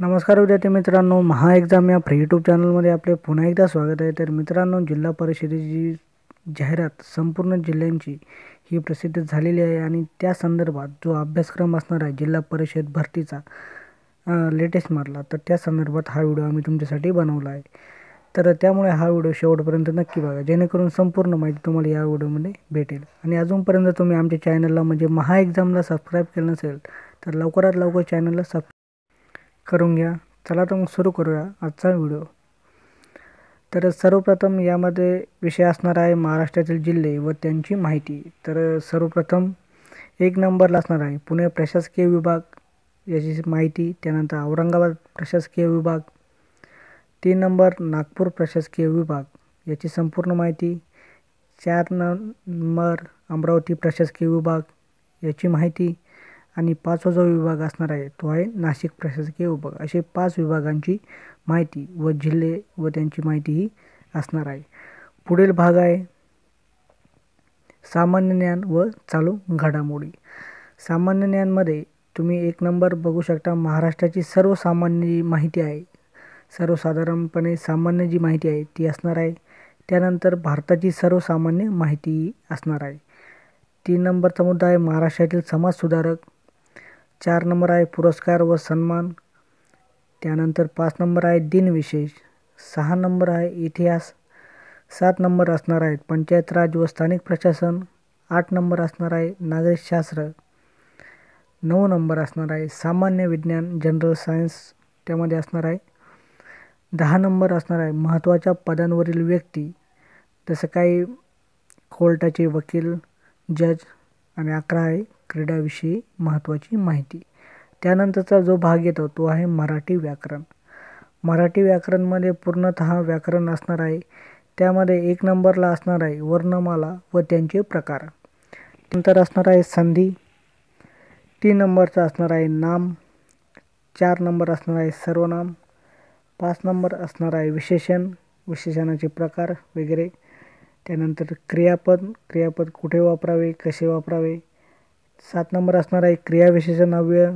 नमस्कार विद्यार्थी मित्रांनो महा एक्झाम या फ्री यूट्यूब चॅनलमध्ये आपले पुन्हा एकदा स्वागत आहे. तर मित्रांनो जिल्हा परिषदेची जाहिरात संपूर्ण जिल्ह्यांची ही प्रसिद्ध झालेली आहे आणि त्या संदर्भात जो अभ्यासक्रम असणार आहे जिल्हा परिषद भरतीचा लेटेस्ट मारला तर त्या संदर्भात हा व्हिडिओ आम्ही तुमच्यासाठी बनवला आहे. तर त्यामुळे हा व्हिडिओ शेवटपर्यंत नक्की बघा जेणेकरून संपूर्ण माहिती तुम्हाला या व्हिडिओमध्ये भेटेल. आणि अजूनपर्यंत तुम्ही आमच्या चॅनलला म्हणजे महा एक्झामला सबस्क्राईब केलं नसेल तर लवकरात लवकर चॅनलला सब करून घ्या. चला तर मग सुरू करूया आजचा व्हिडिओ. तर सर्वप्रथम यामध्ये विषय असणार आहे महाराष्ट्रातील जिल्हे व त्यांची माहिती. तर सर्वप्रथम एक नंबरला असणार आहे पुणे प्रशासकीय विभाग. याची माहिती त्यानंतर औरंगाबाद प्रशासकीय विभाग. तीन नंबर नागपूर प्रशासकीय विभाग. याची संपूर्ण माहिती चार नंबर अमरावती प्रशासकीय विभाग. याची माहिती आणि पाचवा जो विभाग असणार आहे तो आहे नाशिक प्रशासकीय विभाग. असे पाच विभागांची माहिती व जिल्हे व त्यांची माहितीही असणार आहे. पुढील भाग आहे सामान्य ज्ञान व चालू घडामोडी. सामान्य ज्ञानमध्ये तुम्ही एक नंबर बघू शकता. महाराष्ट्राची सर्वसामान्य जी माहिती आहे सर्वसाधारणपणे सामान्य जी माहिती आहे ती असणार आहे. त्यानंतर भारताची सर्वसामान्य माहिती असणार आहे. तीन नंबरचा मुद्दा आहे महाराष्ट्रातील समाजसुधारक चार नंबर आहे पुरस्कार व सन्मान. त्यानंतर पाच नंबर आहे दिनविशेष सहा नंबर आहे इतिहास. सात नंबर असणार आहेत पंचायत राज व स्थानिक प्रशासन. आठ नंबर असणार आहे नागरिकशास्त्र नऊ नंबर असणार आहे सामान्य विज्ञान जनरल सायन्स त्यामध्ये असणार आहे. दहा नंबर असणार आहे महत्त्वाच्या पदांवरील व्यक्ती. जसं काही कोर्टाचे वकील जज आणि अकरा आहे. क्रीडाविषयी महत्त्वाची माहिती. त्यानंतरचा जो भाग येतो तो आहे मराठी व्याकरण. मराठी व्याकरणमध्ये पूर्णतः व्याकरण असणार आहे. त्यामध्ये एक नंबरला असणार आहे वर्णमाला व त्यांचे प्रकार. नंतर असणार आहे संधी. तीन नंबरचा असणार आहे नाम. चार नंबर असणार आहे सर्वनाम. पाच नंबर असणार आहे विशेषण विशेषणाचे प्रकार वगैरे. त्यानंतर क्रियापद क्रियापद कुठे वापरावे कसे वापरावे? सात नंबर असणार आहे क्रियाविशेषण अव्यय.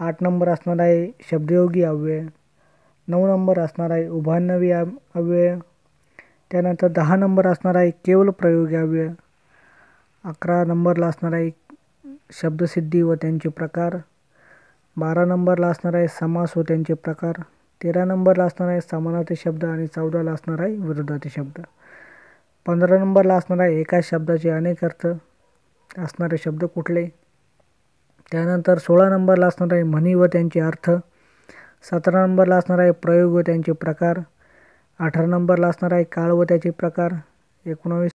आठ नंबर असणार आहे शब्दयोगी अव्यय. नऊ नंबर असणार आहे उभानवी अव्यय. त्यानंतर दहा नंबर असणार आहे केवळ प्रयोगी अव्यय. अकरा नंबरला असणार आहे शब्दसिद्धी व त्यांचे प्रकार. बारा नंबरला असणार आहे समास व त्यांचे प्रकार. तेरा नंबरला असणार आहे समानार्थी शब्द आणि चौदाला असणार आहे विरोधार्थी शब्द. पंधरा नंबरला असणार आहे एकाच शब्दाचे अनेक अर्थ. असणारे शब्द कुठले? त्यानंतर सोळा नंबरला असणार आहे म्हणी व त्यांचे अर्थ. सतरा नंबरला असणार आहे प्रयोग व त्यांचे प्रकार. अठरा नंबरला असणार आहे काळ व त्याचे प्रकार. एकोणावीस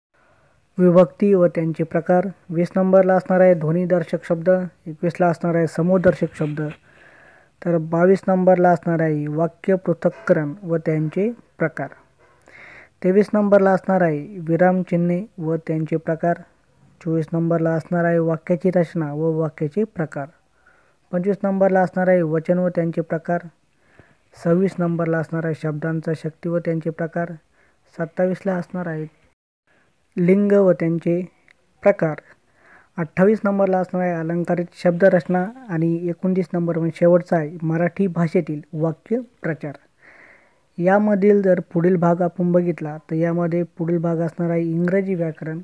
विभक्ती व त्यांचे प्रकार. वीस नंबरला असणार आहे ध्वनीदर्शक शब्द. एकवीसला असणार आहे समूहदर्शक शब्द. तर बावीस नंबरला असणार आहे वाक्य पृथक्करण व त्यांचे प्रकार. तेवीस नंबरला असणार आहे विरामचिन्हे व त्यांचे प्रकार. चोवीस नंबरला असणार आहे वाक्याची रचना व वाक्याचे प्रकार. पंचवीस नंबरला असणार आहे वचन व त्यांचे प्रकार. सव्वीस नंबरला असणार आहे शब्दांचा शक्ती व त्यांचे प्रकार. सत्तावीसला असणार आहे लिंग व त्यांचे प्रकार. अठ्ठावीस नंबरला असणार आहे अलंकारित शब्दरचना आणि एकोणतीस नंबर म्हणजे शेवटचा आहे मराठी भाषेतील वाक्य प्रचार. यामधील जर पुढील भाग आपण बघितला तर यामध्ये पुढील भाग असणार आहे इंग्रजी व्याकरण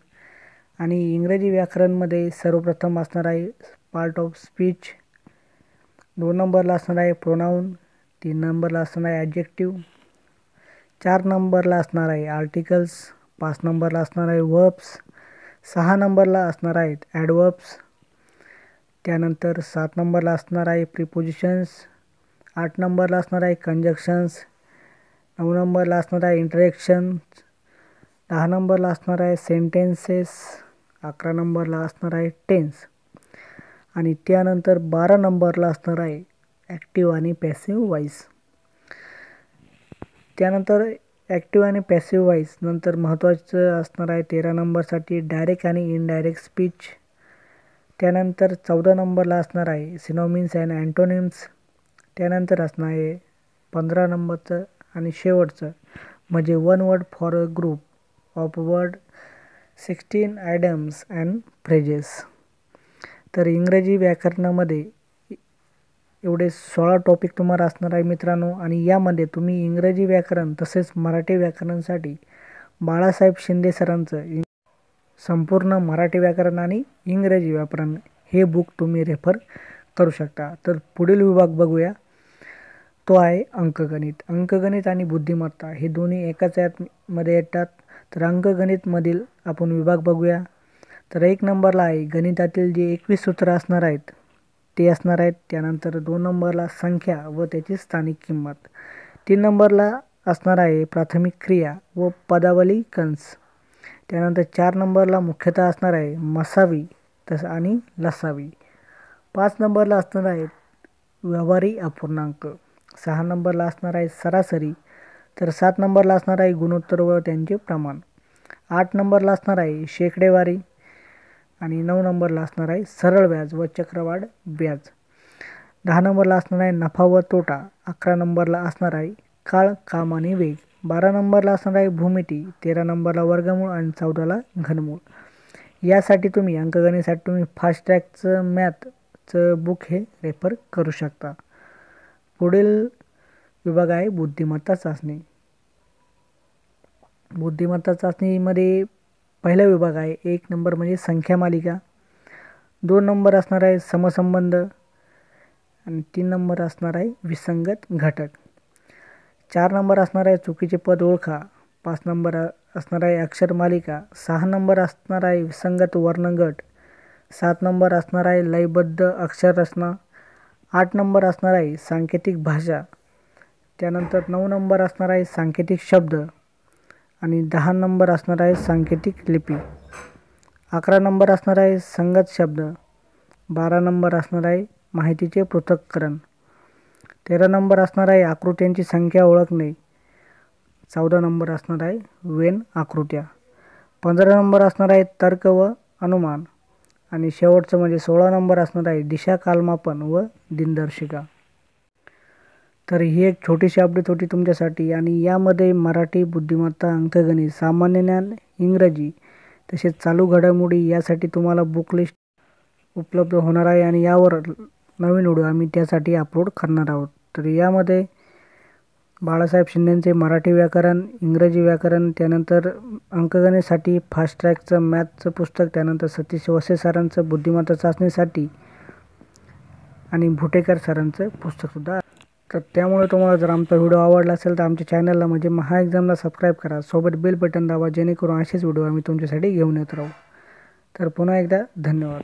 आणि इंग्रजी व्याकरणमध्ये सर्वप्रथम असणार आहे पार्ट ऑफ स्पीच दोन नंबरला असणार आहे प्रोनाऊन तीन नंबरला असणार आहे ॲडजेक्टिव्ह चार नंबरला असणार आहे आर्टिकल्स पाच नंबरला असणार आहे वर्ब्स सहा नंबरला असणार आहेत ॲडवर्ब्स त्यानंतर सात नंबरला असणार आहे प्रिपोजिशन्स आठ नंबरला असणार आहे कंजक्शन्स नऊ नंबरला असणार आहे इंटरेक्शन्स दहा नंबरला असणार आहे सेंटेन्सेस अकरा नंबरला असणार आहे टेन्स. आणि त्यानंतर बारा नंबरला असणार आहे ॲक्टिव्ह आणि पॅसिव्ह वाईस त्यानंतर ॲक्टिव्ह आणि पॅसिव्ह वाईस नंतर महत्त्वाचं असणार आहे तेरा नंबरसाठी डायरेक्ट आणि इनडायरेक्ट स्पीच. त्यानंतर चौदा नंबरला असणार आहे सिनोमिन्स अँड अँटोनिम्स. त्यानंतर असणार आहे पंधरा नंबरचं आणि शेवटचं. म्हणजे one word for a group of word sixteen idioms and phrases. तर इंग्रजी व्याकरणामध्ये एवढे सोळा टॉपिक तुम्हाला असणार आहे मित्रांनो आणि यामध्ये तुम्ही इंग्रजी व्याकरण तसेच मराठी व्याकरणासाठी बाळासाहेब शिंदे सरांचं संपूर्ण मराठी व्याकरण आणि इंग्रजी व्याकरण हे बुक तुम्ही रेफर करू शकता. तर पुढील विभाग बघूया. तो आहे अंकगणित. अंकगणित आणि बुद्धिमत्ता हे दोन्ही एकाच मध्ये येतात. तर अंकगणितमधील आपण विभाग बघूया. तर एक नंबरला आहे गणितातील जे एकवीस सूत्र असणार आहेत ते असणार आहेत. त्यानंतर दोन नंबरला संख्या व त्याची स्थानिक किंमत. तीन नंबरला असणार आहे प्राथमिक क्रिया व पदावली कंस. त्यानंतर चार नंबरला मुख्यतः असणार आहे मसावी तस आणि लसावी. पाच नंबरला असणार आहे व्यवहारी अपूर्णांक. सहा नंबरला असणार आहे सरासरी तर सात नंबरला असणार आहे गुणोत्तर व त्यांचे प्रमाण. आठ नंबरला असणार आहे शेकडेवारी आणि नऊ नंबरला असणार आहे सरळ व्याज व चक्रवाढ व्याज. दहा नंबरला असणार आहे नफा व तोटा. अकरा नंबरला असणार आहे काळ काम आणि वेग. बारा नंबरला असणार आहे भूमिती. तेरा नंबरला वर्गमूळ आणि चौदाला घनमूळ. यासाठी तुम्ही अंकगणितसाठी तुम्ही फास्ट ट्रॅकचं मॅथचं बुक हे रेफर करू शकता. पुढील विभाग आहे बुद्धिमत्ता चाचणी. बुद्धिमत्ता चाचणीमध्ये पहिला विभाग आहे एक नंबर म्हणजे संख्या मालिका दोन नंबर असणार आहे समसंबंध आणि तीन नंबर असणार आहे विसंगत घटक. चार नंबर असणार आहे चुकीचे पद ओळखा पाच नंबर असणार आहे अक्षर मालिका सहा नंबर असणार आहे विसंगत वर्णगट सात नंबर असणार आहे लयबद्ध अक्षररचना आठ नंबर असणार आहे सांकेतिक भाषा त्यानंतर नऊ नंबर असणार आहे सांकेतिक शब्द आणि दहा नंबर असणार आहे सांकेतिक लिपी. अकरा नंबर असणार आहे संगत शब्द. बारा नंबर असणार आहे माहितीचे पृथक्करण. तेरा नंबर असणार आहे आकृत्यांची संख्या ओळखणे. चौदा नंबर असणार आहे वेन आकृत्या. पंधरा नंबर असणार आहे तर्क व अनुमान. आणि शेवटचं म्हणजे सोळा नंबर असणार आहे दिशा कालमापन व दिनदर्शिका. तर ही एक छोटीशी अपडेट होती तुमच्यासाठी. आणि यामध्ये मराठी बुद्धिमत्ता अंकगणित सामान्य ज्ञान इंग्रजी तसेच चालू घडामोडी यासाठी तुम्हाला बुक लिस्ट उपलब्ध होणार आहे. आणि यावर नवीन व्हिडिओ आम्ही त्यासाठी अपलोड करणार आहोत. तर यामध्ये बाळासाहेब शिंदेंचे मराठी व्याकरण इंग्रजी व्याकरण त्यानंतर अंकगणितसाठी फास्ट ट्रॅकचं मॅथचं पुस्तक त्यानंतर सतीश वसे सरांचं बुद्धिमत्ता चाचणीसाठी आणि भुटेकर सरांचं पुस्तकसुद्धा तर त्यामुळे तुम्हाला जर आमचा व्हिडिओ आवडला असेल तर आमच्या चॅनलला म्हणजे महा एक्झामला सबस्क्राईब करा. सोबत बेल बटन दाबा जेणेकरून असेच व्हिडिओ आम्ही तुमच्यासाठी घेऊन येत राहू. तर पुन्हा एकदा धन्यवाद.